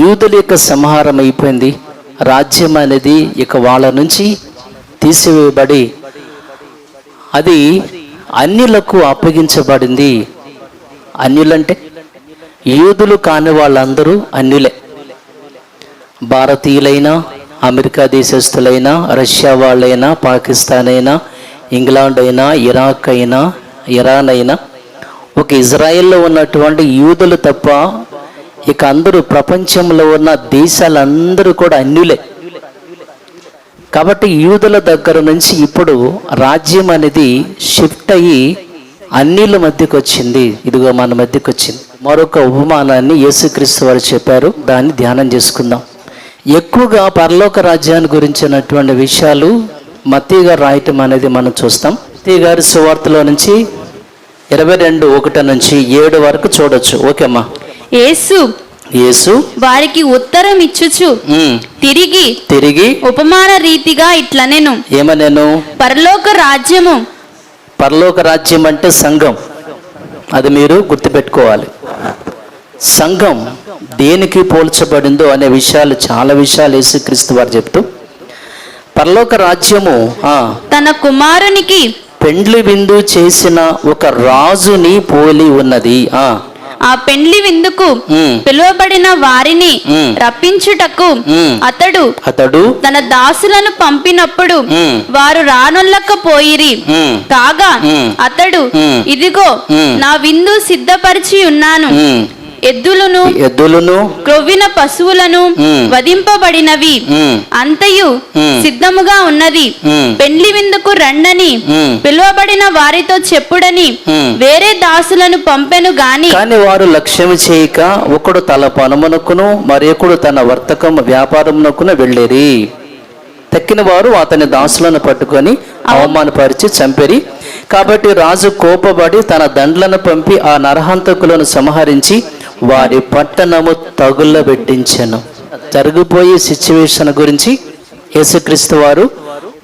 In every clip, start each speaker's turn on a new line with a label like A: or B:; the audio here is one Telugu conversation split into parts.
A: యూదుల యొక్క సంహారం అయిపోయింది. రాజ్యం అనేది ఇక వాళ్ళ నుంచి తీసివేయబడి అది అన్యులకు అప్పగించబడింది. అన్యులంటే యూదులు కాని వాళ్ళందరూ అన్యులే. భారతీయులైనా అమెరికా దేశస్తులైనా రష్యా వాళ్ళైనా పాకిస్తాన్ అయినా ఇంగ్లాండ్ అయినా ఇరాక్ అయినా ఇరాన్ అయినా ఒక ఇజ్రాయెల్లో ఉన్నటువంటి యూదులు తప్ప ఇక అందరూ ప్రపంచంలో ఉన్న దేశాలందరూ కూడా అన్యులే. కాబట్టి యూదుల దగ్గర నుంచి ఇప్పుడు రాజ్యం అనేది షిఫ్ట్ అయ్యి అన్నిల మధ్యకు వచ్చింది. ఇదిగో మన మధ్యకు వచ్చింది. మరొక ఉపమానాన్ని యేసుక్రీస్తు వారు చెప్పారు. దాన్ని ధ్యానం చేసుకుందాం. ఎక్కువగా పరలోక రాజ్యాన్ని గురించినటువంటి విషయాలు మతీగా గారు రాయటం అనేది మనం చూస్తాం. మత్తయ్య గారి సువార్తలో నుంచి ఇరవై రెండు ఒకటి నుంచి ఏడు వరకు చూడొచ్చు. ఓకేమ్మా
B: యేసు
A: యేసు
B: వారికి ఉత్తరం ఇచ్చుచు తిరిగి
A: తిరిగి
B: ఉపమాన రీతిగా ఇట్లనెను.
A: ఏమనేను?
B: పరలోక రాజ్యము.
A: పరలోక రాజ్యం అంటే సంఘం. అది మీరు గుర్తుపెట్టుకోవాలి. సంఘం దేనికి పోల్చబడిందో అనే విషయాలు చాలా విషయాలు యేసుక్రీస్తు వారు చెప్తూ పరలోక రాజ్యము
B: తన కుమారునికి
A: పెండ్లి విందు చేసిన ఒక రాజుని పోలి ఉన్నది. ఆ
B: ఆ పెండ్లి విందుకు పిలువబడిన వారిని. రప్పించుటకు. అతడు
A: అతడు
B: తన దాసులను పంపినప్పుడు. వారు రానొల్లకపోయిరి కాగా. అతడు. ఇదిగో. నా విందు సిద్ధపరిచి ఉన్నాను ఎద్దులను
A: ఎద్దులను
B: క్రొవ్విన పశువులను. వధింపబడినవి అంతయు. సిద్ధముగా ఉన్నది. పెండ్లి విందుకు రండని. పిలువబడిన వారితో చెప్పుడని. వేరే దాసులను పంపెను గాని
A: కానీ వారు లక్ష్యం చేయక ఒకడు తల పనమునకును మరొకడు తన వర్తకము వ్యాపారమునకును వెళ్ళేరి తక్కిన వారు అతని దాసులను పట్టుకొని అవమానపరిచి చంపిరి కాబట్టి రాజు కోపబడి తన దండ్లను పంపి ఆ నరహంతకులను సంహరించి వారి పట్టణము తగులబెట్టించెను జరిగిపోయే సిచ్యువేషన్ గురించి యేసుక్రీస్తు వారు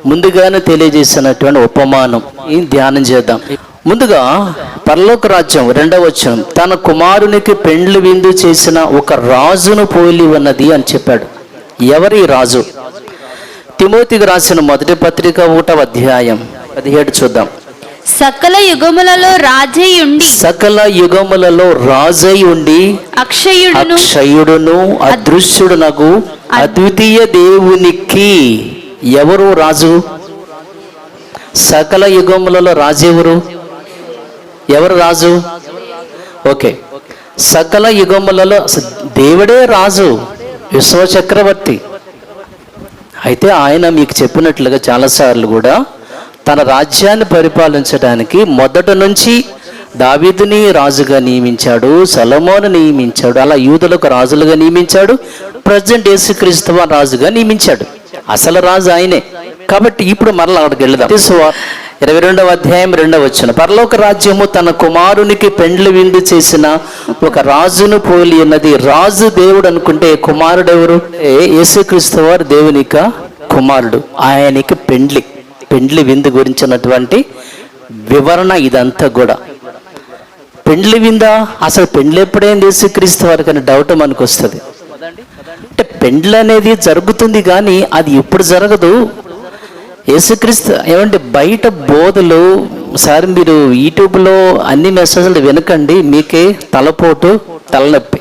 A: ముందుగానే తెలియజేసినటువంటి ఉపమానం. ఈ ధ్యానం చేద్దాం. ముందుగా పరలోక రాజ్యం రెండవ వచనం. తన కుమారునికి పెండ్లి విందు చేసిన ఒక రాజును పోలి ఉన్నది అని చెప్పాడు. ఎవరి రాజు? తిమోతికి రాసిన మొదటి పత్రిక ఒకటవ అధ్యాయం. పదిహేడు చూద్దాం.
B: సకల యుగములలో రాజయ్యుండి
A: సకల యుగములలో రాజై ఉండి
B: అక్షయుడును
A: అక్షయుడును అదృశ్యుడునగు అద్వితీయ దేవునికి ఎవరు రాజు? సకల యుగములలో రాజు ఎవరు ఎవరు రాజు? ఓకే. సకల యుగములలో దేవుడే రాజు విశ్వ చక్రవర్తి అయితే ఆయన మీకు చెప్పినట్లుగా చాలాసార్లు కూడా తన రాజ్యాన్ని పరిపాలించడానికి మొదట నుంచి దావీదుని రాజుగా నియమించాడు సలమోను నియమించాడు అలా యూదులకు రాజులుగా నియమించాడు ప్రజెంట్ యేసుక్రీస్తు రాజుగా నియమించాడు. అసలు రాజు ఆయనే. కాబట్టి ఇప్పుడు మరలా అక్కడికి వెళ్దాం. ఇరవై రెండవ అధ్యాయం రెండవ వచ్చిన పరలోక రాజ్యము తన కుమారునికి పెండ్లి విందు చేసిన ఒక రాజును పోలి ఉన్నది. రాజు దేవుడు అనుకుంటే కుమారుడు ఎవరు? ఏ యేసుక్రీస్తు వారు దేవునిక? కుమారుడు. ఆయనకి పెండ్లి. పెండ్లి విందు గురించినటువంటి వివరణ ఇదంతా కూడా. పెండ్లి విందా? అసలు పెండ్లి ఎప్పుడైంది యేసుక్రీస్తు వారికి అని డౌట్ మనకు వస్తుంది అంటే పెండ్లి అనేది జరుగుతుంది కానీ అది ఎప్పుడు జరగదు. యేసుక్రీస్తు ఏమంటే బయట బోధలు సార్ మీరు యూట్యూబ్లో అన్ని మెసేజ్లు వినకండి మీకే తలపోటు తలనొప్పి.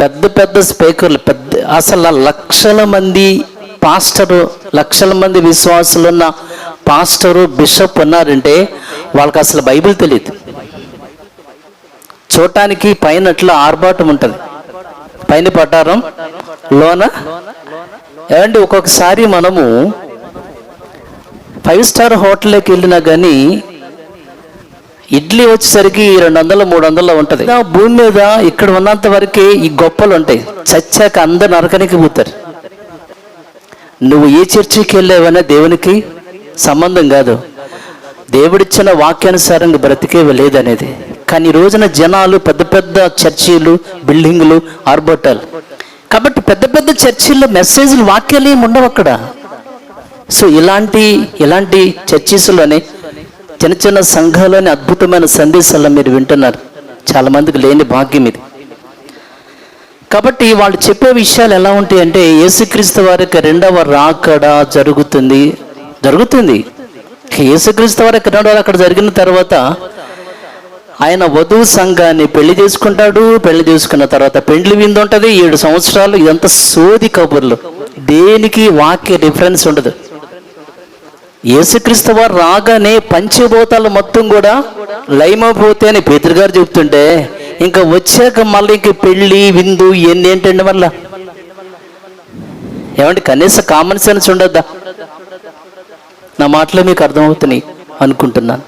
A: పెద్ద పెద్ద స్పీకర్లు పెద్ద అసలు లక్షల మంది పాస్టరు లక్షల మంది విశ్వాసులు ఉన్న పాస్టరు బిషప్ ఉన్నారంటే వాళ్ళకి అసలు బైబిల్ తెలియదు చూడటానికి పైన అట్లా ఆర్భాటం ఉంటుంది. పైన పట్టారం లోన? ఏమండి ఒక్కొక్కసారి మనము ఫైవ్ స్టార్ హోటల్లోకి వెళ్ళినా కానీ ఇడ్లీ వచ్చేసరికి రెండు వందలు మూడు వందలు ఉంటుంది. భూమి మీద ఇక్కడ ఉన్నంత వరకే ఈ గొప్పలు ఉంటాయి. చచ్చాక అందరు నరకనికి పోతారు నువ్వు ఏ చర్చికి వెళ్ళావనే దేవునికి సంబంధం కాదు. దేవుడిచ్చిన వాక్యానుసారంగా బ్రతికే లేదనేది. కానీ ఈ రోజున జనాలు పెద్ద పెద్ద చర్చీలు బిల్డింగ్లు ఆర్బోటాలు కాబట్టి పెద్ద పెద్ద చర్చిల్లో మెసేజ్లు వాక్యాలు ఏమి ఉండవు అక్కడ. సో ఇలాంటి ఇలాంటి చర్చీస్లోనే చిన్న చిన్న సంఘాలని అద్భుతమైన సందేశాలు మీరు వింటున్నారు. చాలామందికి లేని భాగ్యం ఇది. కాబట్టి వాళ్ళు చెప్పే విషయాలు ఎలా ఉంటాయి అంటే యేసుక్రీస్తు వారికి రెండవ రాకడ జరుగుతుంది. జరుగుతుంది. యేసుక్రీస్తు వారికి రెండవ రాకడ జరిగిన తర్వాత ఆయన వధువు సంఘాన్ని పెళ్ళి చేసుకుంటాడు. పెళ్ళి చేసుకున్న తర్వాత పెండ్లి విందు ఉంటుంది. ఏడు సంవత్సరాలు ఇదంతా సోది కబుర్లు. దేనికి వాక్య డిఫరెన్స్ ఉండదు. యేసుక్రీస్తు వారు రాగానే పంచభూతాలు మొత్తం కూడా లయమైపోతే అని పేతురు గారు చెప్తుంటే ఇంకా వచ్చాక మళ్ళీ ఇంక పెళ్ళి విందు ఇవన్నీ ఏంటండి మళ్ళా? ఏమంటే కనీసం కామన్ సెన్స్ ఉండద్దా? నా మాటలు మీకు అర్థమవుతున్నాయి అనుకుంటున్నాను.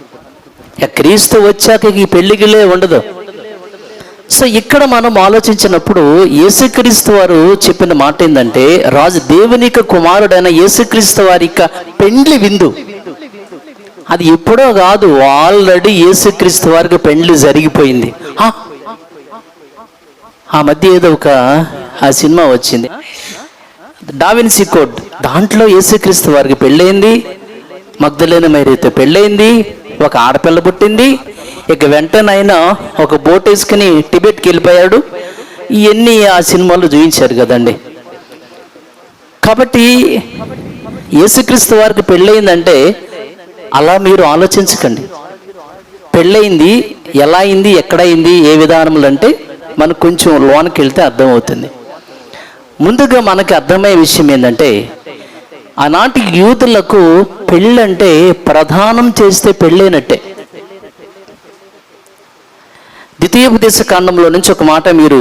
A: క్రీస్తు వచ్చాక ఈ పెళ్ళికిలే ఉండదు. సో ఇక్కడ మనం ఆలోచించినప్పుడు యేసుక్రీస్తు వారు చెప్పిన మాట ఏంటంటే రాజు దేవునిక కుమారుడైన యేసుక్రీస్తు వారి యొక్క పెండ్లి విందు. అది ఎప్పుడో కాదు ఆల్రెడీ యేసుక్రీస్తు వారికి పెండ్లి జరిగిపోయింది. ఆ! మధ్య ఏదో ఒక ఆ సినిమా వచ్చింది. Da Vinci Code. దాంట్లో యేసుక్రీస్తు వారికి పెళ్ళయింది. మగ్ధులైన మైరీతో పెళ్ళయింది. ఒక ఆడపిల్ల పుట్టింది. ఇక వెంటనైనా ఒక బోట్ వేసుకుని టిబెట్కి వెళ్ళిపోయాడు. ఇవన్నీ ఆ సినిమాలో చూపించారు కదండి. కాబట్టి యేసుక్రీస్తు వారికి పెళ్ళయిందంటే అలా మీరు ఆలోచించకండి. పెళ్ళయింది ఎలా అయింది ఎక్కడైంది ఏ విధానంలో అంటే మనకు కొంచెం లోనకి వెళ్తే అర్థమవుతుంది. ముందుగా మనకి అర్థమయ్యే విషయం ఏంటంటే ఆనాటి యూతులకు పెళ్ళంటే ప్రధానం చేస్తే పెళ్ళైనట్టే. ద్వితీయోపదేశ కాండంలో నుంచి ఒక మాట మీరు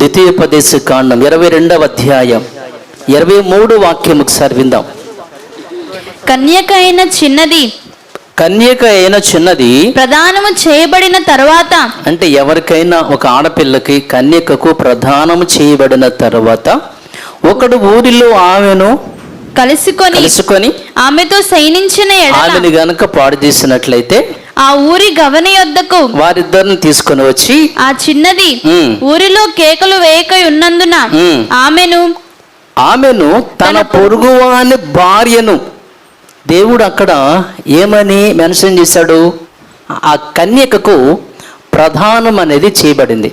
A: ద్వితీయోపదేశ కాండం ఇరవై రెండవ అధ్యాయం ఇరవై మూడు వాక్యం ఒకసారి విందాం.
B: కన్యక అయిన చిన్నది
A: కన్యక అయిన చిన్నది
B: ప్రదానము చేయబడిన తర్వాత
A: అంటే ఎవరికైనా ఒక ఆడపిల్లకి కన్యకకు ప్రధానము చేయబడిన తర్వాత ఒకడు ఊరిలో ఆమెను
B: కలుసుకొని
A: కలుసుకొని
B: ఆమెతో సైనించిన
A: ఆమెను గనుక పాడు చేసినట్లయితే
B: ఆ ఊరి గవని యొద్దకు
A: వారిద్దరిని తీసుకొని వచ్చి
B: ఆ చిన్నది ఊరిలో కేకలు వేయక ఉన్నందున. ఆమెను
A: ఆమెను తన పొరుగువాని భార్యను దేవుడు అక్కడ ఏమని మెన్షన్ చేశాడు? ఆ కన్యకకు ప్రధానం అనేది చేయబడింది.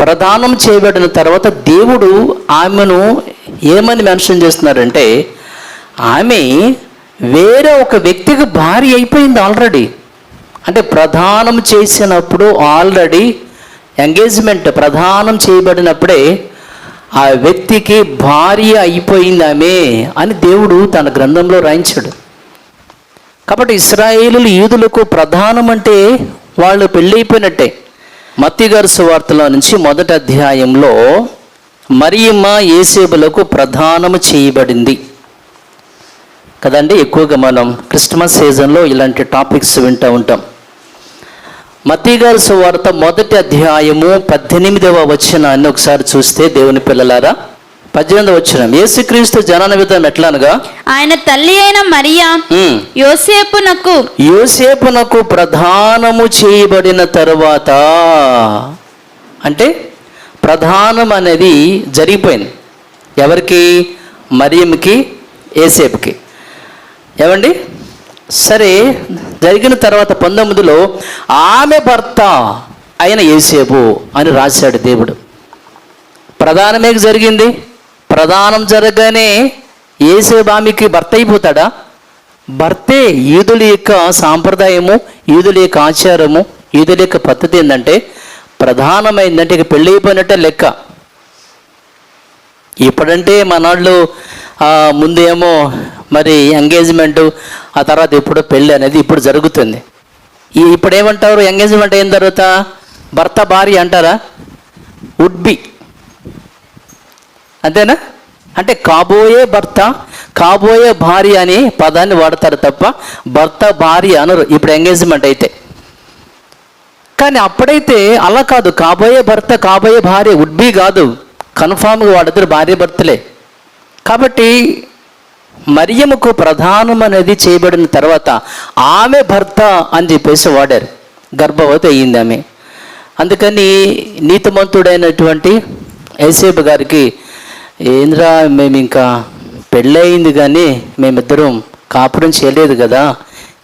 A: ప్రదానం చేయబడిన తర్వాత దేవుడు ఆమెను ఏమని మెన్షన్ చేస్తున్నారంటే ఆమె వేరే ఒక వ్యక్తికి భార్య అయిపోయింది ఆల్రెడీ. అంటే ప్రధానం చేసినప్పుడు ఆల్రెడీ ఎంగేజ్మెంట్ ప్రధానం చేయబడినప్పుడే ఆ వ్యక్తికి భార్య అయిపోయింది ఆమె అని దేవుడు తన గ్రంథంలో రాయించాడు. కాబట్టి ఇస్రాయేలు యూదులకు ప్రధానమంటే వాళ్ళు పెళ్ళైపోయినట్టే. మత్తిగారు సువార్తలో నుంచి మొదటి అధ్యాయంలో మరియమ్మ ఏసేబులకు ప్రధానము చేయబడింది. కదండి ఎక్కువగా మనం క్రిస్మస్ సీజన్లో ఇలాంటి టాపిక్స్ వింటూ ఉంటాం. మత్తిగారు సువార్త మొదటి అధ్యాయము పద్దెనిమిదవ వచనాన్ని ఒకసారి చూస్తే దేవుని పిల్లలారా? పద్దెనిమిదవ వచనం. యేసుక్రీస్తు జనన విధానం ఎట్లా అనగా
B: ఆయన తల్లి అయిన మరియా యోసేపునకు
A: యోసేపునకు ప్రధానము చేయబడిన తరువాత అంటే ప్రధానం అనేది జరిగిపోయింది. ఎవరికి? మరియంకి ఏసేపుకి ఏమండి? సరే జరిగిన తర్వాత పంతొమ్మిదిలో ఆమె భర్త అయిన ఏసేపు అని రాశాడు దేవుడు. ప్రధానమే జరిగింది? ప్రధానం జరగగానే ఏసేపు ఆమెకి భర్త అయిపోతాడా? భర్తే ఈదుల యొక్క సాంప్రదాయము ఈదుల యొక్క ఆచారము ఈదుల యొక్క పద్ధతి ఏంటంటే ప్రధానమైందంటే ఇక పెళ్ళి అయిపోయినట్టే లెక్క. ఇప్పుడంటే మనాళ్ళు ముందేమో మరి ఎంగేజ్మెంట్ ఆ తర్వాత ఇప్పుడు పెళ్ళి అనేది ఇప్పుడు జరుగుతుంది. ఈ ఇప్పుడు ఏమంటారు ఎంగేజ్మెంట్ అయిన తర్వాత భర్త భార్య అంటారా? వుడ్ బి అంతేనా? అంటే కాబోయే భర్త కాబోయే భార్య అని పదాన్ని వాడతారు తప్ప భర్త భార్య అనరు. ఇప్పుడు ఎంగేజ్మెంట్ అయితే. కానీ అప్పుడైతే అలా కాదు. కాబోయే భర్త కాబోయే భార్య వుడ్ బి కాదు. కన్ఫామ్గా వాడిద్దరు భార్య భర్తలే. కాబట్టి మరియముకు ప్రధానం అనేది చేయబడిన తర్వాత ఆమె భర్త అని చెప్పేసి వాడారు. గర్భవతి అయ్యింది ఆమె. అందుకని నీతిమంతుడైనటువంటి ఏసేబు గారికి ఏంద్రా మేము ఇంకా పెళ్ళయింది కానీ మేమిద్దరం కాపురం చేయలేదు కదా.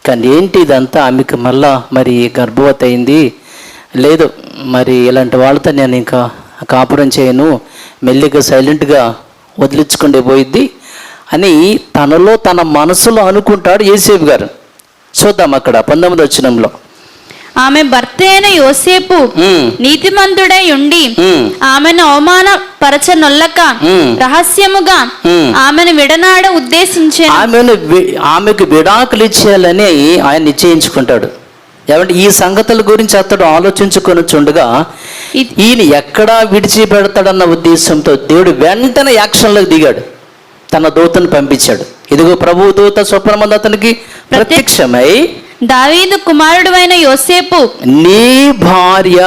A: కానీ ఏంటి ఇదంతా? ఆమెకు మళ్ళా మరి గర్భవతి అయింది. లేదు మరి ఇలాంటి వాళ్ళతో నేను ఇంకా కాపురం చేయను. మెల్లిగా సైలెంట్గా వదిలించుకుంటే పోయిద్ది. అని తనలో తన మనసులో అనుకుంటాడు ఏసేపు గారు. చూద్దాం అక్కడ పంతొమ్మిది వచ్చినంలో
B: ఆమె భర్త అయిన యోసేపు నీతిమంతుడై ఉండి ఆమెను అవమానపరచనొల్లక. రహస్యముగా. ఆమెను విడనాడ ఉద్దేశించాను.
A: ఆమెను ఆమెకు విడాకులు ఇచ్చేయాలని ఆయన నిశ్చయించుకుంటాడు. ఏమంటే ఈ సంగతుల గురించి అతడు ఆలోచించుకొని చుండగా ఈయన ఎక్కడా విడిచిపెడతాడన్న ఉద్దేశంతో దేవుడు వెంటనే యాక్షన్లోకి దిగాడు. తన దూతను పంపించాడు. ఇదిగో ప్రభు దూత స్వప్నమంది అతనికి ప్రత్యక్షమై
B: దావీదు కుమారుడు అయిన యోసేపు
A: నీ భార్య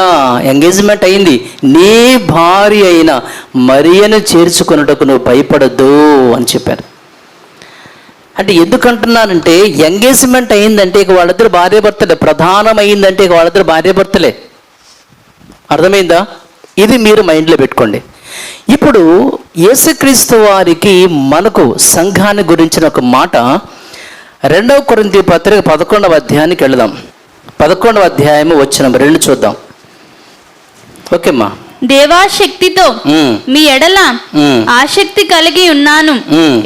A: ఎంగేజ్మెంట్ అయింది. నీ భార్య అయిన మరియను చేర్చుకున్నటకు నువ్వు భయపడద్దు అని చెప్పారు. అంటే ఎందుకంటున్నానంటే ఎంగేజ్మెంట్ అయిందంటే ఇక వాళ్ళిద్దరు భార్య భర్తలే. ప్రధానమైందంటే ఇక వాళ్ళిద్దరు భార్య భర్తలే. అర్థమైందా? ఇది మీరు మైండ్లో పెట్టుకోండి. ఇప్పుడు యేసుక్రీస్తు వారికి మనకు సంఘాన్ని గురించిన ఒక మాట. రెండవ కొరింథీ పత్రిక పదకొండవ అధ్యాయానికి వెళదాం. పదకొండవ అధ్యాయము వచ్చిన రెండు చూద్దాం. ఓకేమ్మా
B: దేవాశక్తితో మీ ఎడల ఆసక్తి కలిగి ఉన్నాను.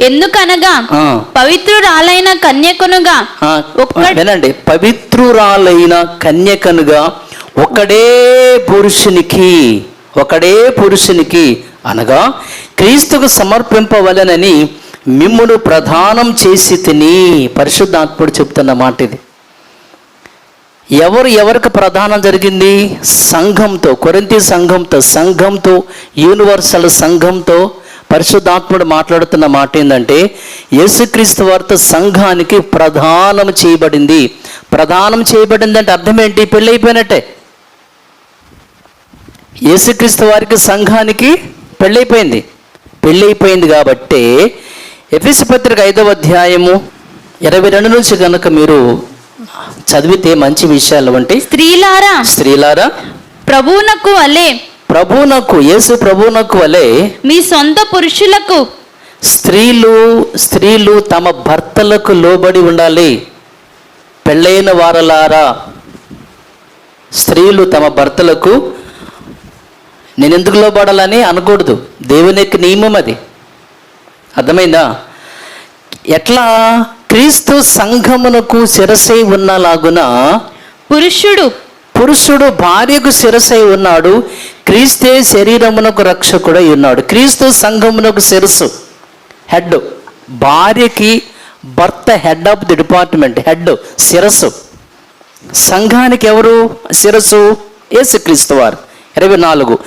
B: ఎందుకనగా. పవిత్రురాలైన కన్యకునుగా
A: వినండి. పవిత్రురాలైన కన్యకనుగా ఒకడే పురుషునికి ఒకడే పురుషునికి అనగా క్రీస్తుకు సమర్పింపవలనని మిమ్మును ప్రధానం చేసి తిని పరిశుద్ధాత్ముడు చెప్తున్న మాట ఇది ఎవరు ఎవరికి ప్రధానం జరిగింది? సంఘంతో కొరింతి సంఘంతో సంఘంతో యూనివర్సల్ సంఘంతో పరిశుద్ధాత్ముడు మాట్లాడుతున్న మాట ఏంటంటే యేసుక్రీస్తు వారితో సంఘానికి ప్రధానం చేయబడింది. ప్రధానం చేయబడింది అంటే అర్థం ఏంటి? పెళ్ళైపోయినట్టే. యేసుక్రీస్తు వారికి సంఘానికి పెళ్ళైపోయింది. పెళ్ళైపోయింది కాబట్టి ఎఫ్ఎస్ పత్రిక ఐదవ అధ్యాయము ఇరవై రెండు నుంచి కనుక మీరు చదివితే మంచి విషయాలు వంటి
B: స్త్రీలారా
A: స్త్రీలారా
B: ప్రభువునకు వలె
A: ప్రభువునకు యేసు ప్రభువునకు వలె
B: మీ సొంత పురుషులకు
A: స్త్రీలు స్త్రీలు తమ భర్తలకు లోబడి ఉండాలి. పెళ్ళైన వారలారా స్త్రీలు తమ భర్తలకు నేను ఎందుకు లోబడాలని అనకూడదు. దేవుని యొక్క నియమం అది. అర్థమైందా? ఎట్లా? క్రీస్తు సంఘమునకు శిరసై ఉన్నలాగున
B: పురుషుడు.
A: పురుషుడు భార్యకు శిరసై ఉన్నాడు. క్రీస్తే శరీరమునకు రక్షకుడై ఉన్నాడు. క్రీస్తు సంఘమునకు శిరస్సు. హెడ్. భార్యకి భర్త head of the department. Head. శిరస్సు. సంఘానికి ఎవరు శిరస్సు? యేసుక్రీస్తు వారు. ఇరవై నాలుగు.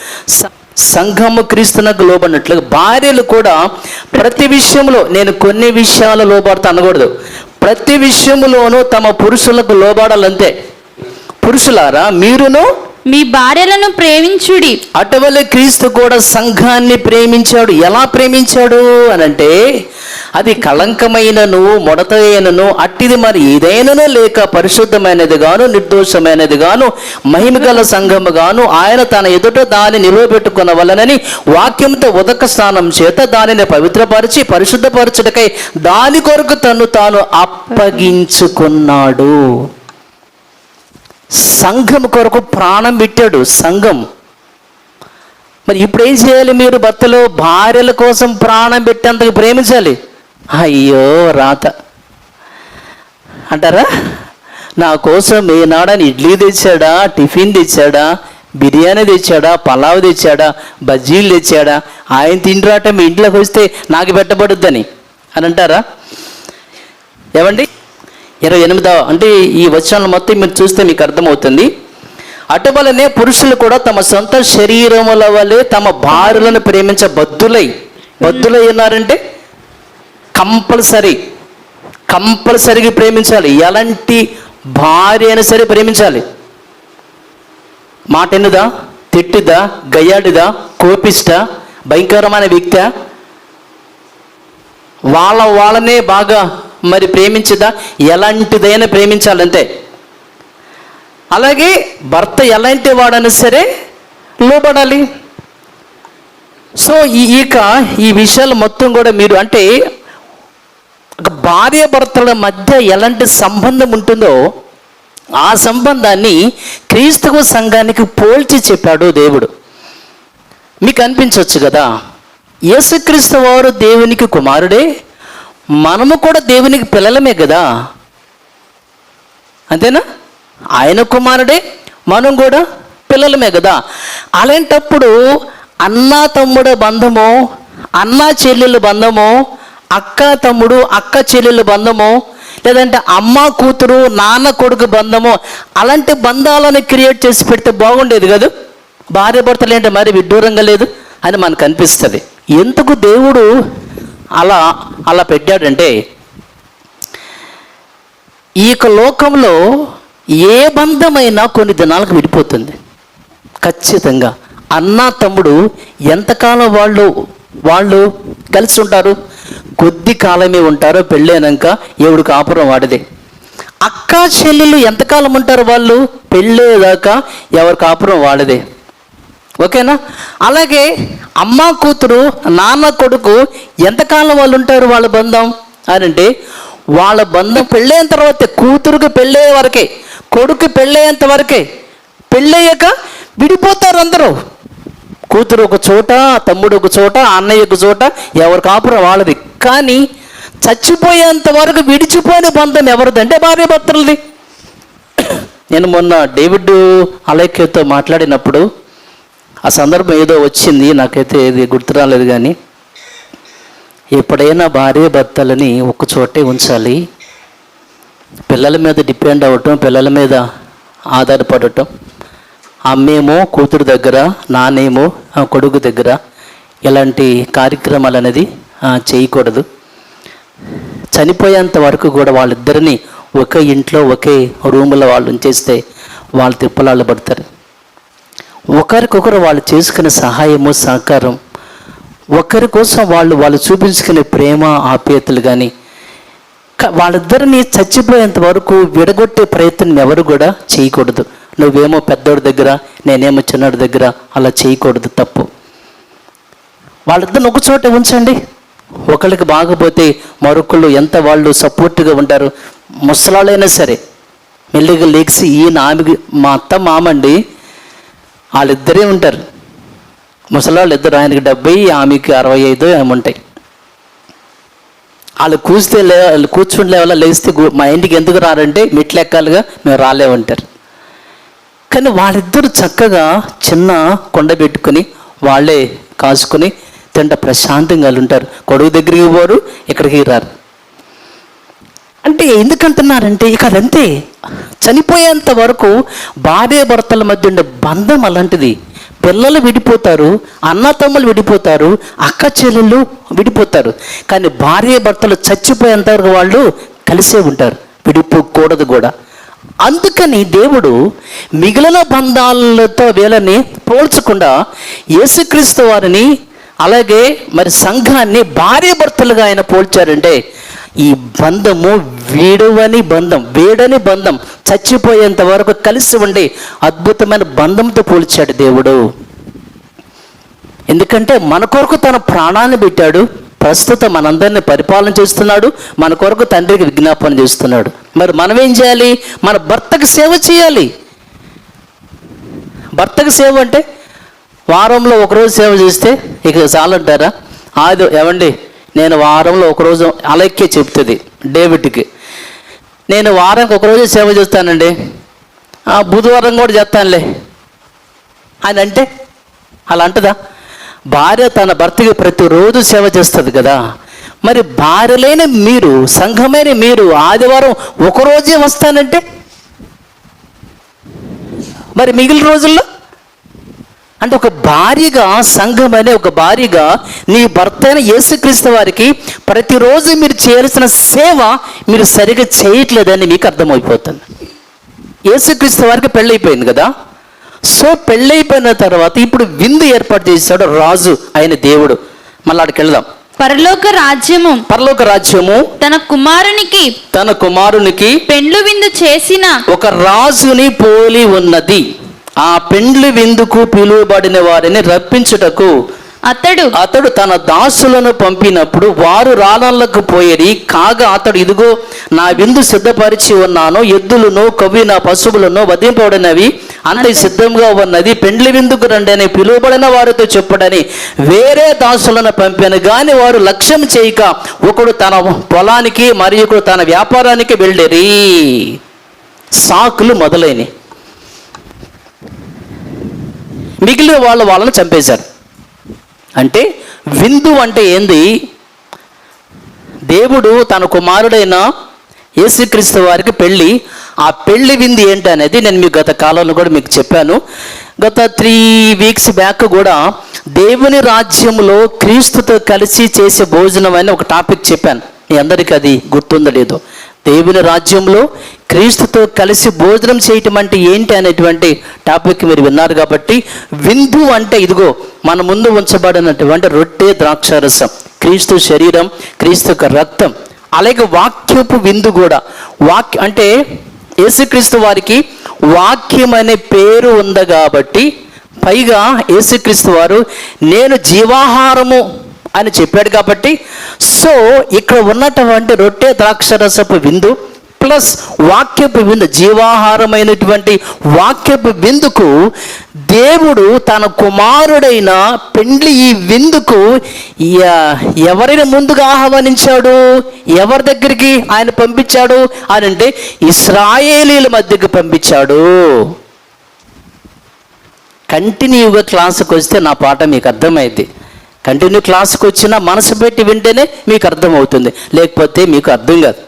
A: సంఘము క్రీస్తునకు లోబడినట్లుగా భార్యలు కూడా ప్రతి విషయంలో నేను కొన్ని విషయాలు లోబడతా అనకూడదు. ప్రతి విషయంలోనూ తమ పురుషులకు లోబడాలంతే. పురుషులారా మీరును
B: మీ భార్యలను ప్రేమించుడి.
A: అటువలే క్రీస్తు కూడా సంఘాన్ని ప్రేమించాడు. ఎలా ప్రేమించాడు అనంటే అది కళంకమైనను ముడత అయినను అట్టిది మరి ఏదైనానో లేక పరిశుద్ధమైనది గాను నిర్దోషమైనది గాను మహిమగల సంఘము గాను ఆయన తన ఎదుట దాన్ని నిలవబెట్టుకున్న వలనని వాక్యంతో ఉదక స్నానం చేత దానిని పవిత్రపరిచి పరిశుద్ధపరచుటకై దాని కొరకు తను తాను అప్పగించుకున్నాడు. సంఘం కొరకు ప్రాణం పెట్టాడు సంఘం. మరి ఇప్పుడు ఏం చేయాలి మీరు భర్తలు? భార్యల కోసం ప్రాణం పెట్టేంతకు ప్రేమించాలి? అయ్యో రాత. అంటారా? నా కోసం ఏనాడని ఇడ్లీ తెచ్చాడా టిఫిన్ తెచ్చాడా బిర్యానీ తెచ్చాడా పలావ్ తెచ్చాడా బజ్జీలు తెచ్చాడా? ఆయన తిండిరాట మీ ఇంట్లోకి వస్తే నాకు పెట్టబడుద్దని. అని అంటారా? ఏమండి? ఇరవై ఎనిమిదవ అంటే ఈ వచనాలు మొత్తం మీరు చూస్తే మీకు అర్థమవుతుంది. అటువలనే పురుషులు కూడా తమ సొంత శరీరముల వలె తమ భార్యలను ప్రేమించ బద్దులై బద్దులై ఉన్నారంటే కంపల్సరీ కంపల్సరీగా ప్రేమించాలి. ఎలాంటి భార్య అయినా సరే ప్రేమించాలి. మాట ఎన్నుదా? తిట్టుదా? గయ్యాడిదా? కోపిష్ట భయంకరమైన వ్యక్తి? వాళ్ళ వాళ్ళనే బాగా మరి ప్రేమించదా? ఎలాంటిదైనా ప్రేమించాలంతే. అలాగే భర్త ఎలాంటి వాడైనా సరే లోబడాలి. సో ఈ ఇక ఈ విషయాలు మొత్తం కూడా మీరు అంటే ఒక భార్య భర్తల మధ్య ఎలాంటి సంబంధం ఉంటుందో ఆ సంబంధాన్ని క్రీస్తవ సంఘానికి పోల్చి చెప్పాడు దేవుడు. మీకు అనిపించవచ్చు కదా? యేసుక్రీస్తు వారు దేవునికి కుమారుడే. మనము కూడా దేవునికి పిల్లలమే కదా? అంతేనా? ఆయన కుమారుడే మనం కూడా పిల్లలమే కదా? అలాంటప్పుడు అన్నా తమ్ముడు బంధము అన్నా చెల్లెలు బంధము అక్క తమ్ముడు అక్క చెల్లెలు బంధము లేదంటే అమ్మ కూతురు నాన్న కొడుకు బంధము అలాంటి బంధాలను క్రియేట్ చేసి పెడితే బాగుండేది కదా? భార్య భర్తలు ఏంటి మరి విడ్డూరంగా లేదు అని మనకు అనిపిస్తుంది. ఎందుకు దేవుడు అలా అలా పెట్టాడంటే ఈ యొక్క లోకంలో ఏ బంధమైనా కొన్ని దినాలకు విడిపోతుంది. ఖచ్చితంగా. అన్న తమ్ముడు ఎంతకాలం వాళ్ళు వాళ్ళు కలిసి ఉంటారు? కొద్ది కాలమే ఉంటారు పెళ్ళైనాక ఎవడు కాపురం వాడిదే. అక్క చెల్లెలు ఎంతకాలం ఉంటారు వాళ్ళు? పెళ్ళేదాకా ఎవరి కాపురం వాడిదే. ఓకేనా? అలాగే అమ్మ కూతురు నాన్న కొడుకు ఎంతకాలం వాళ్ళు ఉంటారు వాళ్ళ బంధం? అనంటే వాళ్ళ బంధం పెళ్ళైన తర్వాత కూతురుకి పెళ్ళయ్యే వరకే కొడుకు పెళ్ళయ్యేంత వరకే పెళ్ళయ్యాక విడిపోతారు అందరూ. కూతురు ఒక చోట తమ్ముడు ఒక చోట అన్నయ్య ఒక చోట ఎవరి కాపురం వాళ్ళది. కానీ చచ్చిపోయేంత వరకు విడిచిపోయిన బంధం ఎవరిదంటే భార్య భర్తలది నేను మొన్న డేవిడ్ అలైక్యతో మాట్లాడినప్పుడు ఆ సందర్భం ఏదో వచ్చింది నాకైతే ఇది గుర్తు రాలేదు కానీ ఎప్పుడైనా భార్య భర్తలని ఒక చోటే ఉంచాలి. పిల్లల మీద డిపెండ్ అవ్వటం పిల్లల మీద ఆధారపడటం. అమ్మేమో కూతురు దగ్గర నాన్నేమో కొడుకు దగ్గర ఇలాంటి కార్యక్రమాలు అనేది చేయకూడదు. చనిపోయేంత వరకు కూడా వాళ్ళిద్దరిని ఒకే ఇంట్లో ఒకే రూములో వాళ్ళు ఉంచేస్తే వాళ్ళు తిప్పలాళ్ళు పడతారు ఒకరికొకరు వాళ్ళు చేసుకునే సహాయము సహకారం. ఒకరి కోసం వాళ్ళు వాళ్ళు చూపించుకునే ప్రేమ ఆప్యాయతలు కానీ వాళ్ళిద్దరిని చచ్చిపోయేంత వరకు విడగొట్టే ప్రయత్నం ఎవరు కూడా చేయకూడదు. నువ్వేమో పెద్దోడి దగ్గర నేనేమో చిన్నోడి దగ్గర అలా చేయకూడదు తప్పు. వాళ్ళిద్దరిని ఒక చోట ఉంచండి. ఒకరికి బాగపోతే మరొకళ్ళు ఎంత వాళ్ళు సపోర్ట్గా ఉంటారు. ముసలాళ్ళైనా సరే మెల్లిగా లేచి ఈయన ఆమె మా అత్త మామండి వాళ్ళిద్దరే ఉంటారు. ముసలాళ్ళు ఇద్దరు ఆయనకి డెబ్బై ఆమెకి అరవై ఐదు ఏముంటాయి ఉంటాయి. వాళ్ళు కూస్తే లే వాళ్ళు కూర్చుని లేవాల లేస్తే మా ఇంటికి ఎందుకు రారంటే మెట్లు ఎక్కాలిగా మేము రాలేమంటారు కానీ వాళ్ళిద్దరు చక్కగా చిన్న కొండ పెట్టుకుని వాళ్ళే కాసుకుని తింట ప్రశాంతంగా వాళ్ళు ఉంటారు. కొడుకు దగ్గరికి పోరు ఇక్కడికి రారు. అంటే ఎందుకంటున్నారంటే ఇక అదంతే. చనిపోయేంత వరకు భార్య భర్తల మధ్య ఉండే బంధం అలాంటిది. పిల్లలు విడిపోతారు అన్నతమ్ములు విడిపోతారు అక్క చెల్లెళ్ళు విడిపోతారు. కానీ భార్య భర్తలు చచ్చిపోయేంత వరకు వాళ్ళు కలిసే ఉంటారు. విడిపోకూడదు కూడా. అందుకని దేవుడు మిగిలిన బంధాలతో వీళ్ళని పోల్చకుండా యేసుక్రీస్తు వారిని అలాగే మరి సంఘాన్ని భార్య భర్తలుగా ఆయన పోల్చారంటే ఈ బంధము వీడవని బంధం వీడని బంధం చచ్చిపోయేంత వరకు కలిసి ఉండే అద్భుతమైన బంధంతో పోల్చాడు దేవుడు. ఎందుకంటే మన కొరకు తన ప్రాణాన్ని పెట్టాడు ప్రస్తుతం మనందరినీ పరిపాలన చేస్తున్నాడు మన కొరకు తండ్రికి విజ్ఞాపన చేస్తున్నాడు. మరి మనం ఏం చేయాలి? మన భర్తకు సేవ చేయాలి. భర్తకు సేవ అంటే వారంలో ఒకరోజు సేవ చేస్తే ఇక చాలంటారా? ఆది ఏమండి నేను వారంలో ఒకరోజు అలెక్కే చెప్తుంది డేవిడ్కి. నేను వారానికి ఒకరోజు సేవ చేస్తానండి. ఆ, బుధవారం కూడా చేస్తానులే. ఆయన అంటే అలా అంటదా? భార్య తన భర్తకి ప్రతిరోజు సేవ చేస్తుంది కదా. మరి భార్యలైన మీరు సంఘమైన మీరు ఆదివారం ఒకరోజే వస్తానంటే? మరి మిగిలిన రోజుల్లో? అంటే ఒక భార్యగా సంఘం అనే ఒక భార్యగా నీ భర్త అయిన యేసుక్రీస్తు వారికి ప్రతిరోజు మీరు చేయాల్సిన సేవ మీరు సరిగా చేయట్లేదని మీకు అర్థమైపోతుంది. యేసుక్రీస్తు వారికి పెళ్ళైపోయింది కదా? సో పెళ్ళైపోయిన తర్వాత ఇప్పుడు విందు ఏర్పాటు చేశాడు రాజు అయిన దేవుడు. మళ్ళీ అక్కడికి వెళ్దాం.
B: పరలోక రాజ్యము
A: పరలోక రాజ్యము
B: తన కుమారునికి
A: తన కుమారునికి
B: పెండ్లు విందు చేసిన
A: ఒక రాజుని పోలి ఉన్నది. ఆ పెండ్లి విందుకు పిలువబడిన వారిని రప్పించుటకు
B: అతడు
A: అతడు తన దాసులను పంపినప్పుడు వారు రాళ్ళకు పోయేది కాగా అతడు ఇదిగో నా విందు సిద్ధపరిచి ఉన్నాను ఎద్దులను కవిన పశువులను వధింపబడినవి అంత సిద్ధంగా ఉన్నది పెండ్లి విందుకు రండి అని పిలువబడిన వారితో చెప్పడని వేరే దాసులను పంపాను గాని వారు లక్ష్యం చేయక ఒకడు తన పొలానికి మరియు ఒకడు తన వ్యాపారానికి వెళ్ళిరి సాకులు మొదలైనవి. మిగిలిన వాళ్ళు వాళ్ళని చంపేశారు. అంటే విందు అంటే ఏంది? దేవుడు తన కుమారుడైన యేసుక్రీస్తు వారికి పెళ్ళి ఆ పెళ్ళి విందు ఏంటి అనేది నేను మీకు గత కాలంలో కూడా మీకు చెప్పాను. గత త్రీ వీక్స్ బ్యాక్ కూడా దేవుని రాజ్యంలో క్రీస్తుతో కలిసి చేసే భోజనం అని ఒక టాపిక్ చెప్పాను. మీ అందరికీ అది గుర్తుందో లేదో. దేవుని రాజ్యంలో క్రీస్తుతో కలిసి భోజనం చేయటం అంటే ఏంటి అనేటువంటి టాపిక్ మీరు విన్నారు కాబట్టి విందు అంటే ఇదిగో మన ముందు ఉంచబడినటువంటి రొట్టె ద్రాక్షారసం క్రీస్తు శరీరం క్రీస్తు యొక్క రక్తం అలాగే వాక్యపు విందు కూడా. వాక్య అంటే యేసుక్రీస్తు వారికి వాక్యం అనే పేరు ఉంది కాబట్టి పైగా యేసుక్రీస్తు వారు నేను జీవాహారము అని చెప్పాడు కాబట్టి సో ఇక్కడ ఉన్నటువంటి రొట్టె ద్రాక్షరసపు విందు ప్లస్ వాక్యపు విందు జీవాహారమైనటువంటి వాక్యపు విందుకు దేవుడు తన కుమారుడైన పెండ్లి ఈ విందుకు ఎవరిని ముందుగా ఆహ్వానించాడు? ఎవరి దగ్గరికి ఆయన పంపించాడు? అని అంటే ఇస్రాయేలీల మధ్యకి పంపించాడు. కంటిన్యూగా క్లాసుకు వస్తే నా పాట మీకు అర్థమైంది కంటిన్యూ క్లాస్కి వచ్చినా మనసు పెట్టి వింటేనే మీకు అర్థమవుతుంది. లేకపోతే మీకు అర్థం కాదు.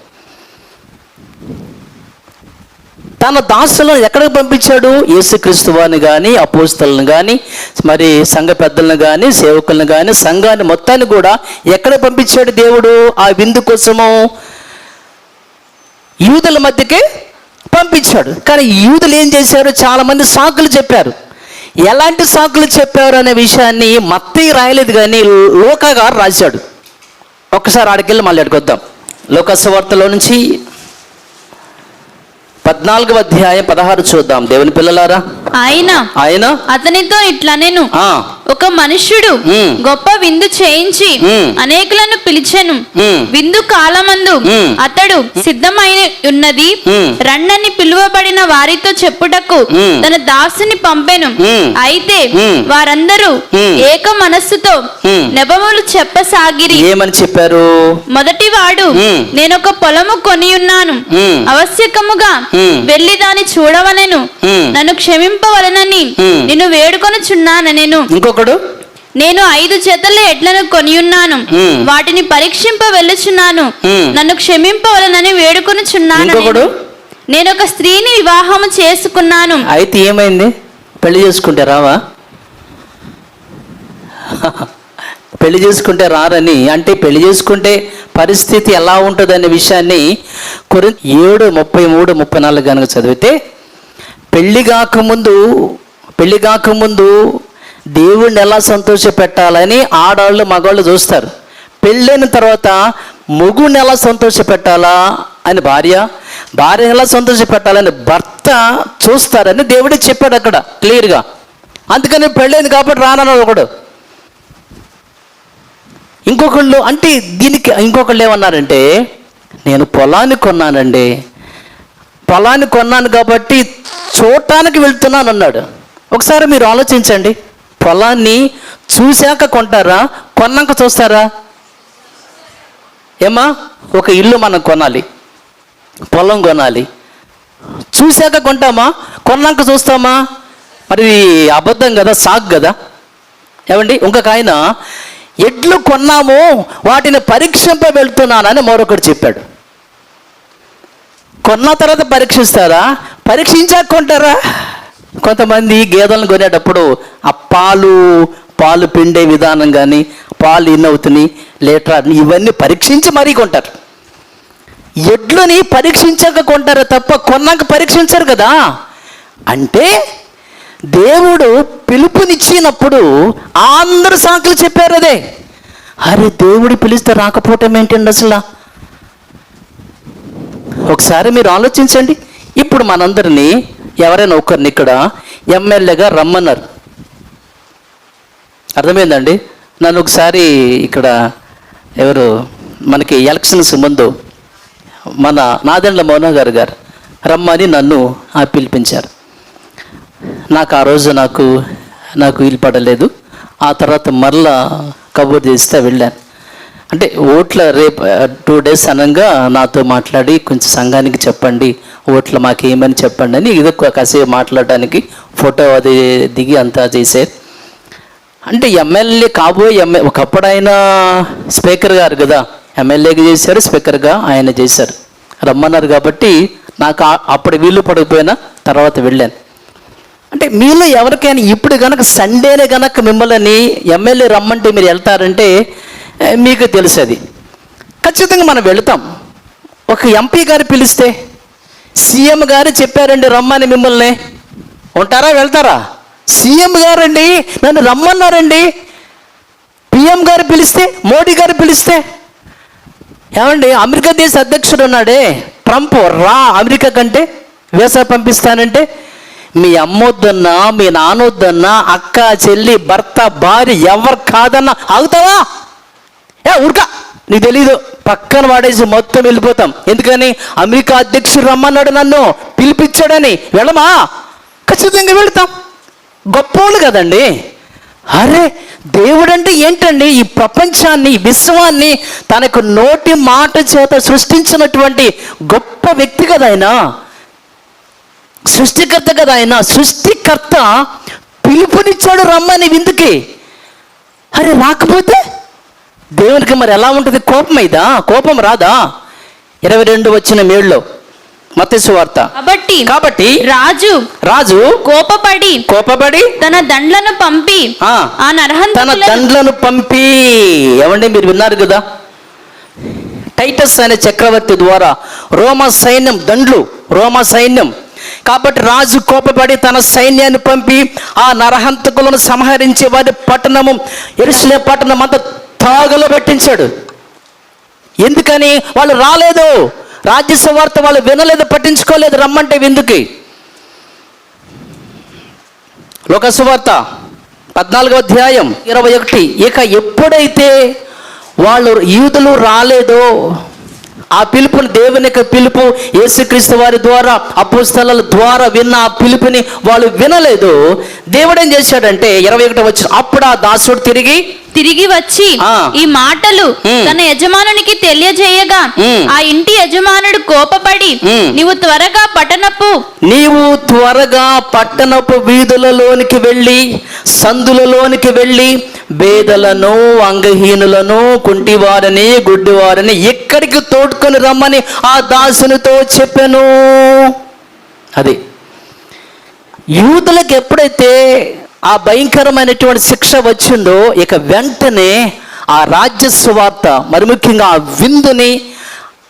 A: తన దాసులను ఎక్కడికి పంపించాడు? యేసుక్రీస్తు వారిని కానీ అపోస్తలను కానీ మరి సంఘ పెద్దలను కానీ సేవకులను కానీ సంఘాన్ని మొత్తాన్ని కూడా ఎక్కడ పంపించాడు దేవుడు? ఆ విందు కోసము యూదుల మధ్యకే పంపించాడు. కానీ యూదులు ఏం చేశారు? చాలా మంది సాకులు చెప్పారు. ఎలాంటి సాకులు చెప్పారు అనే విషయాన్ని మత్తయి రాయలేదు కానీ లోకా గారు రాశాడు. ఒక్కసారి ఆడికెళ్ళి మళ్ళీ అడుగుద్దాం. లోకస్ వార్తలో నుంచి పద్నాలుగవ అధ్యాయం పదహారు చూద్దాం. దేవుని పిల్లలారా?
B: ఆయన
A: ఆయన?
B: అతనితో ఇట్లా నేను ఒక మనుష్యుడు. గొప్ప విందు చేయించి. అనేకులను పిలిచెను. విందు కాలమందు. అతడు సిద్ధమై ఉన్నది. రండని పిలువబడిన వారితో చెప్పుటకు. తన దాసుని పంపెను. అయితే. వారందరూ. ఏక మనస్సుతో. నెబములు చెప్పసాగిరి
A: ఏమని చెప్పారు
B: మొదటివాడు
A: మ్.
B: నేనొక పొలము కొని ఉన్నాను. అవశ్యకముగా
A: మ్.
B: వెళ్ళి దాన్ని చూడవలెను. నన్ను క్షమింపవలనని. నిన్ను వేడుకొనుచున్నాను నేను
A: ఇంకొకడు
B: నేను ఐదు జతల ఎడ్లను కొని ఉన్నాను. వాటిని పరీక్షింప వెళ్ళుచున్నాను. నన్ను క్షమింపవలనని వేడుకొనుచున్నాను
A: ఇంకొకడు?
B: నేను. ఒక స్త్రీని వివాహము చేసుకున్నాను
A: అయితే ఏమైంది పెళ్ళి చేసుకుంటే రావా పెళ్ళి చేసుకుంటే రారని అంటే పెళ్ళి చేసుకుంటే పరిస్థితి ఎలా ఉంటుంది అనే విషయాన్ని కొరి ఏడు ముప్పై మూడు ముప్పై నాలుగు కనుక చదివితే పెళ్ళి కాకముందు పెళ్ళి కాకముందు దేవుణ్ణి ఎలా సంతోష పెట్టాలని ఆడవాళ్ళు మగవాళ్ళు చూస్తారు. పెళ్ళైన తర్వాత మొగుడిని ఎలా సంతోష పెట్టాలా అని భార్య భార్యను ఎలా సంతోష పెట్టాలని భర్త చూస్తారని దేవుడే చెప్పాడు అక్కడ క్లియర్గా అందుకని పెళ్ళైంది కాబట్టి రానన్నాడు ఒకడు. ఇంకొకళ్ళు అంటే దీనికి ఇంకొకళ్ళు ఏమన్నారంటే నేను పొలాన్ని కొన్నానండి. పొలాన్ని కొన్నాను కాబట్టి చూడటానికి వెళ్తున్నాను అన్నాడు ఒకసారి మీరు ఆలోచించండి. పొలాన్ని చూశాక కొంటారా? కొన్నాక చూస్తారా? ఏమా ఒక ఇల్లు మనం కొనాలి పొలం కొనాలి. చూశాక కొంటామా? కొన్నాక చూస్తామా? మరి అబద్ధం కదా సాగు కదా. ఏమండి? ఇంకొక ఆయన ఎడ్లు కొన్నాము వాటిని పరీక్షింప వెళ్తున్నానని మరొకడు చెప్పాడు. కొన్న తర్వాత పరీక్షిస్తారా? పరీక్షించాక కొంటారా? కొంతమంది గేదెలను కొనేటప్పుడు ఆ పాలు పాలు పిండే విధానం కానీ పాలు ఇన్ అవుతున్నాయి లీటర్ ఇవన్నీ పరీక్షించి మరీ కొంటారు. ఎడ్లని పరీక్షించక కొంటారు తప్ప కొన్నాక పరీక్షించరు కదా. అంటే దేవుడు పిలుపునిచ్చినప్పుడు అందరూ సాకులు చెప్పారు అదే. అరే దేవుడు పిలిస్తే రాకపోవటం ఏంటండి అసలు? ఒకసారి మీరు ఆలోచించండి. ఇప్పుడు మనందరినీ ఎవరైనా ఒకరిని ఇక్కడ ఎమ్మెల్యేగా రమ్మన్నారు. అర్థమైందండి? నన్ను ఒకసారి ఇక్కడ ఎవరు మనకి ఎలక్షన్స్ ముందు మన నాదెండ్ల మౌన గారు గారు రమ్మని నన్ను ఆ పిలిపించారు. నాకు ఆ రోజు నాకు నాకు వీలు పడలేదు. ఆ తర్వాత మరలా కబుర్ చేస్తే వెళ్ళాను. అంటే ఓట్ల రేపు టూ డేస్ అనగా నాతో మాట్లాడి కొంచెం సంఘానికి చెప్పండి ఓట్ల మాకు ఏమని చెప్పండి అని ఇది కాసేపు మాట్లాడడానికి ఫోటో అది దిగి అంతా చేశారు. అంటే ఎమ్మెల్యే కాబోయే ఎమ్మె ఒకప్పుడు ఆయన స్పీకర్ గారు కదా ఎమ్మెల్యేగా చేశారు స్పీకర్గా ఆయన చేశారు. రమ్మన్నారు కాబట్టి నాకు అప్పుడు వీలు పడిపోయినా తర్వాత వెళ్ళాను. అంటే మీలో ఎవరికైనా ఇప్పుడు కనుక సండేనే కనుక మిమ్మల్ని ఎమ్మెల్యే రమ్మంటే మీరు వెళ్తారంటే మీకు తెలుసు అది ఖచ్చితంగా మనం వెళతాం. ఒక ఎంపీ గారు పిలిస్తే సీఎం గారు చెప్పారండి రమ్మని మిమ్మల్ని. ఉంటారా వెళ్తారా? సీఎం గారండి నన్ను రమ్మన్నారండి. పిఎం గారు పిలిస్తే మోడీ గారు పిలిస్తే. ఏమండి అమెరికా దేశ అధ్యక్షుడు ఉన్నాడే. ట్రంప్ రా అమెరికా కంటే వీసా పంపిస్తానంటే. మీ అమ్మొద్దన్నా మీ నాన్నొద్దన్నా అక్క చెల్లి భర్త భార్య ఎవరు కాదన్నా ఆగుతావా? ఏ ఉరక నీకు తెలీదు పక్కన వాడేసి మొత్తం వెళ్ళిపోతాం. ఎందుకని? అమెరికా అధ్యక్షుడు రమ్మన్నాడు నన్ను. పిలిపించాడని. వెళ్ళమా? ఖచ్చితంగా వెళ్తాం. గొప్పోళ్ళు కదండి. అరే దేవుడంటే ఏంటండి? ఈ ప్రపంచాన్ని విశ్వాన్ని తనకు నోటి మాట చేత సృష్టించినటువంటి గొప్ప వ్యక్తి కదా ఆయన. సృష్టికర్త కదా ఆయన. సృష్టికర్త పిలుపునిచ్చాడు రమ్మని విందుకి. అరే రాకపోతే? దేవునికి మరి ఎలా ఉంటుంది కోపం అయిదా? కోపం రాదా? ఇరవై రెండు వచ్చిన మేళ్ళలో మత్స్సు వార్త.
B: కాబట్టి
A: కాబట్టి
B: రాజు
A: రాజు
B: కోపపడి
A: కోపపడి
B: తన దండ్లను పంపి
A: ఆ,
B: ఆ
A: తన దండ్లను పంపి. ఏమండి మీరు విన్నారు కదా? టైటస్ అనే చక్రవర్తి ద్వారా రోమా సైన్యం దండ్లు రోమా సైన్యం. కాబట్టి రాజు కోపపడి తన సైన్యాన్ని పంపి ఆ నరహంతకులను సంహరించే వారి పట్టణము ఎరుసలే పట్టణం అంతా తాగలో పెట్టించాడు. ఎందుకని? వాళ్ళు రాలేదు. రాజ్యసవార్త వాళ్ళు వినలేదు పట్టించుకోలేదు రమ్మంటే విందుకి. లోకసువార్త పద్నాలుగో అధ్యాయం ఇరవై ఒకటి. ఇక ఎప్పుడైతే వాళ్ళు యూదులు రాలేదో ఆ పిలుపుని దేవుని యొక్క పిలుపు యేసుక్రీస్తు వారి ద్వారా అపోస్తల ద్వారా విన్న ఆ పిలుపుని వాళ్ళు వినలేదు. దేవుడు ఏం చేశాడంటే ఇరవై ఒకటి వచ్చిన అప్పుడు ఆ దాసుడు తిరిగి
B: తిరిగి వచ్చి. ఈ మాటలు. తన యజమానునికి తెలియజేయగా. ఆ ఇంటి యజమానుడు కోపపడి. నీవు త్వరగా పట్టణపు
A: నీవు త్వరగా పట్టణపు వీధులలోనికి వెళ్ళి సందులలోనికి వెళ్ళి బేదలను అంగహీనులను కుంటివారని గుడ్డివారని ఎక్కడికి తోడుకొని రమ్మని ఆ దాసునితో చెప్పాను అది యూదులకు ఎప్పుడైతే ఆ భయంకరమైనటువంటి శిక్ష వచ్చిందో ఇక వెంటనే ఆ రాజ్య సువార్త మరి ముఖ్యంగా ఆ విందుని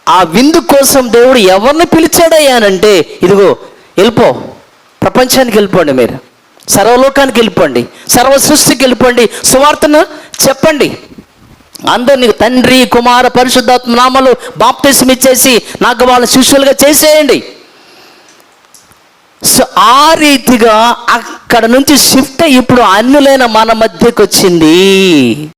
A: ఆ విందు కోసం దేవుడు ఎవరిని పిలిచాడయ్యానంటే ఇదిగో వెళ్ళిపో. ప్రపంచానికి వెళ్ళిపోండి మీరు. సర్వలోకానికి వెళ్ళిపోండి. సర్వ సృష్టికి వెళ్ళిపోండి. సువార్తను చెప్పండి. అందరినీ తండ్రి కుమార పరిశుద్ధాత్మ నామలు బాప్తిసం ఇచ్చేసి నాకు వాళ్ళ శిష్యులుగా చేసేయండి. సో ఆ రీతిగా అక్కడ నుంచి షిఫ్ట్ అయ్యి ఇప్పుడు అన్నులైన మన మధ్యకు వచ్చింది